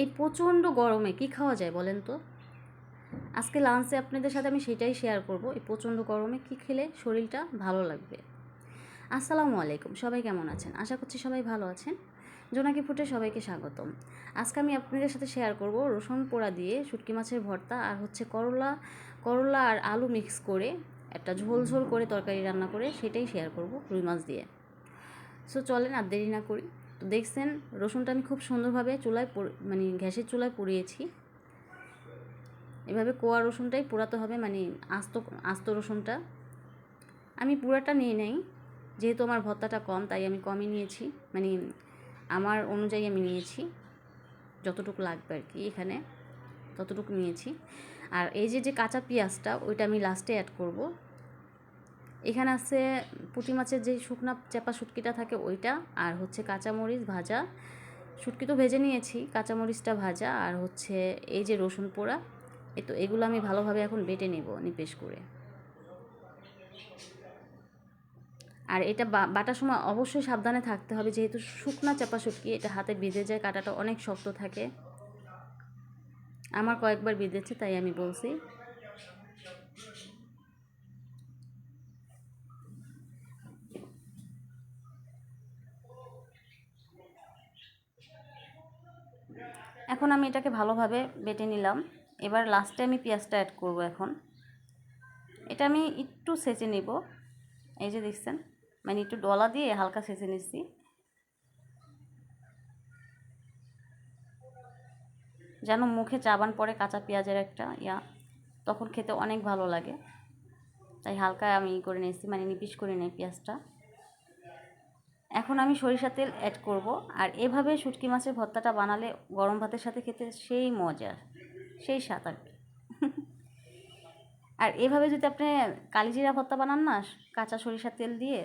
এই প্রচণ্ড গরমে কি খাওয়া যায় বলেন তো? আজকে লাঞ্চে আপনাদের সাথে আমি সেটাই শেয়ার করব। এই প্রচণ্ড গরমে কি খেলে শরীরটা ভালো লাগবে? আসসালামু আলাইকুম, সবাই কেমন আছেন? আশা করছি সবাই ভালো আছেন। জোনাকি ফুটে সবাইকে স্বাগতম। আজকে আমি আপনাদের সাথে শেয়ার করব রসুন পোড়া দিয়ে শুটকি মাছের ভর্তা আর হচ্ছে করলা করলা আর আলু মিক্স করে একটা ঝোল ঝোল করে তরকারি রান্না করে সেটাই শেয়ার করব রুই মাছ দিয়ে। সো চলেন আর দেরি না করি। তো দেখছেন, রসুনটা আমি খুব সুন্দরভাবে চুলায় মানে গ্যাসের চুলায় পুড়িয়েছি। এভাবে কোয়া রসুনটাই পোড়াতে হবে মানে আস্ত আস্ত রসুনটা। আমি পুরাটা নিয়ে নেই, যেহেতু আমার ভর্তাটা কম, তাই আমি কমই নিয়েছি। মানে আমার অনুযায়ী আমি নিয়েছি, যতটুকু লাগবে আর কি এখানে, ততটুকু নিয়েছি। আর এই যে যে কাঁচা পেঁয়াজটা, ওইটা আমি লাস্টে অ্যাড করব। এখানে আছে পুঁটি মাছের যে শুকনা চাপা শুটকিটা থাকে ওইটা, আর হচ্ছে কাঁচামরিচ ভাজা। শুটকি তো ভেজে নিয়েছি, কাঁচামরিচটা ভাজা, আর হচ্ছে এই যে রসুন পোড়া এ তো এগুলো আমি ভালোভাবে এখন বেটে নেব নিপেশ করে। আর এটা বাটার সময় অবশ্যই সাবধানে থাকতে হবে, যেহেতু শুকনা চাপা শুটকি, এটা হাতে বিঁধে যায়, কাটাটা অনেক শক্ত থাকে। আমার কয়েকবার বিঁধেছে, তাই আমি বলছি। এখন আমি এটাকে ভালোভাবে বেটে নিলাম। এবার লাস্টে আমি পেঁয়াজটা অ্যাড করব এখন। এটা আমি একটু সেচে নেব। এই যে দেখছেন মানে একটু ডলা দিয়ে হালকা সেচে নিচ্ছি। যেন মুখে চাবান পড়ে কাঁচা পেঁয়াজের একটা ইয়া, তখন খেতে অনেক ভালো লাগে। তাই হালকা আমি করে নিয়েছি মানে নিপিস করে নিই পেঁয়াজটা। এখন আমি সরিষার তেল অ্যাড করব। আর এভাবে শুটকি মাছের ভর্তাটা বানালে গরম ভাতের সাথে খেতে সেই মজা, সেই স্বাদ আর আর এভাবে যদি আপনি কালিজিরা ভর্তা বানান না, কাঁচা সরিষার তেল দিয়ে,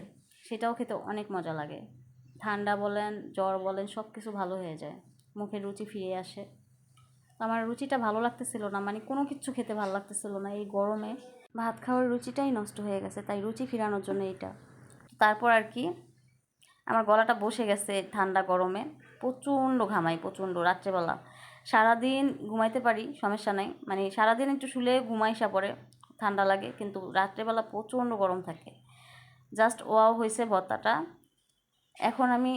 সেটাও খেতে অনেক মজা লাগে। ঠান্ডা বলেন, জ্বর বলেন সব কিছু ভালো হয়ে যায়। মুখের রুচি ফিরে আসে। তো আমার রুচিটা ভালো লাগতেছিল না মানে কোনো কিছু খেতে ভালো লাগতেছিল না। এই গরমে ভাত খাওয়ার রুচিটাই নষ্ট হয়ে গেছে, তাই রুচি ফিরানোর জন্য এইটা। তারপর আর কি আমার গলাটা বসে গেছে ঠান্ডা গরমে। প্রচণ্ড ঘামাই, প্রচণ্ড রাত্রেবেলা। সারাদিন ঘুমাইতে পারি, সমস্যা নাই। মানে সারাদিন একটু শুলে ঘুমাইসা পড়ে, ঠান্ডা লাগে, কিন্তু রাত্রেবেলা প্রচণ্ড গরম থাকে। জাস্ট ওয়াও হয়েছে ভর্তাটা এখন আমি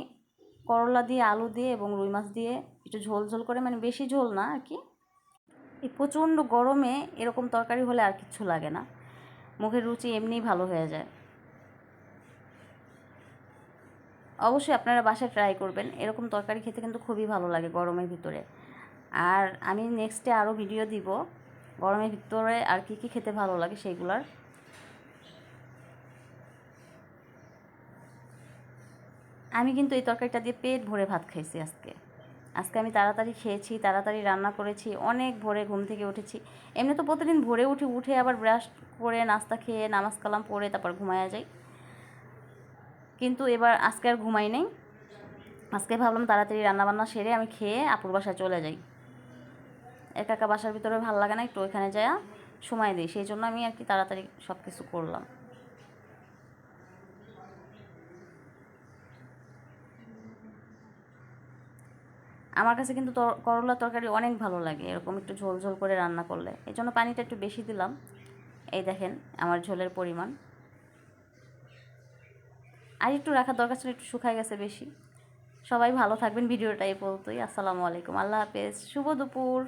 করলা দিয়ে, আলু দিয়ে এবং রুই মাছ দিয়ে একটু ঝোল ঝোল করে মানে বেশি ঝোল না আর কি। এই প্রচণ্ড গরমে এরকম তরকারি হলে আর কিচ্ছু লাগে না। মুখের রুচি এমনিই ভালো হয়ে যায়। অবশ্যই আপনারা বাসায় ট্রাই করবেন। এরকম তরকারি খেতে কিন্তু খুবই ভালো লাগে গরমের ভিতরে। আর আমি নেক্সটে আরও ভিডিও দিব, গরমের ভিতরে আর কি কি খেতে ভালো লাগে সেইগুলার আমি কিন্তু এই তরকারিটা দিয়ে পেট ভরে ভাত খাইছি আজকে। আজকে আমি তাড়াতাড়ি খেয়েছি, তাড়াতাড়ি রান্না করেছি, অনেক ভোরে ঘুম থেকে উঠেছি। এমনি তো প্রতিদিন ভোরে উঠি, উঠে আবার ব্রাশ করে, নাস্তা খেয়ে, নামাজ কালাম পড়ে তারপর ঘুমায়া যাই। কিন্তু এবার আজকে আর ঘুমাই নেই। আজকে ভাবলাম তাড়াতাড়ি রান্নাবান্না সেরে আমি খেয়ে আপুর বাসায় চলে যাই। একা একা বাসার ভিতরে ভালো লাগে না, একটু ওইখানে যায়া সময় দিই। সেই জন্য আমি আর কি তাড়াতাড়ি সব কিছু করলাম। আমার কাছে কিন্তু করলা তরকারি অনেক ভালো লাগে, এরকম একটু ঝোল ঝোল করে রান্না করলে। এই জন্য পানিটা একটু বেশি দিলাম। এই দেখেন আমার ঝোলের পরিমাণ। আর একটু রাখার দরকার ছিল, একটু শুকায় গেছে বেশি। সবাই ভালো থাকবেন, ভিডিওটা এই পর্যন্তই। আসসালামু আলাইকুম। আল্লাহ হাফেজ। শুভ দুপুর।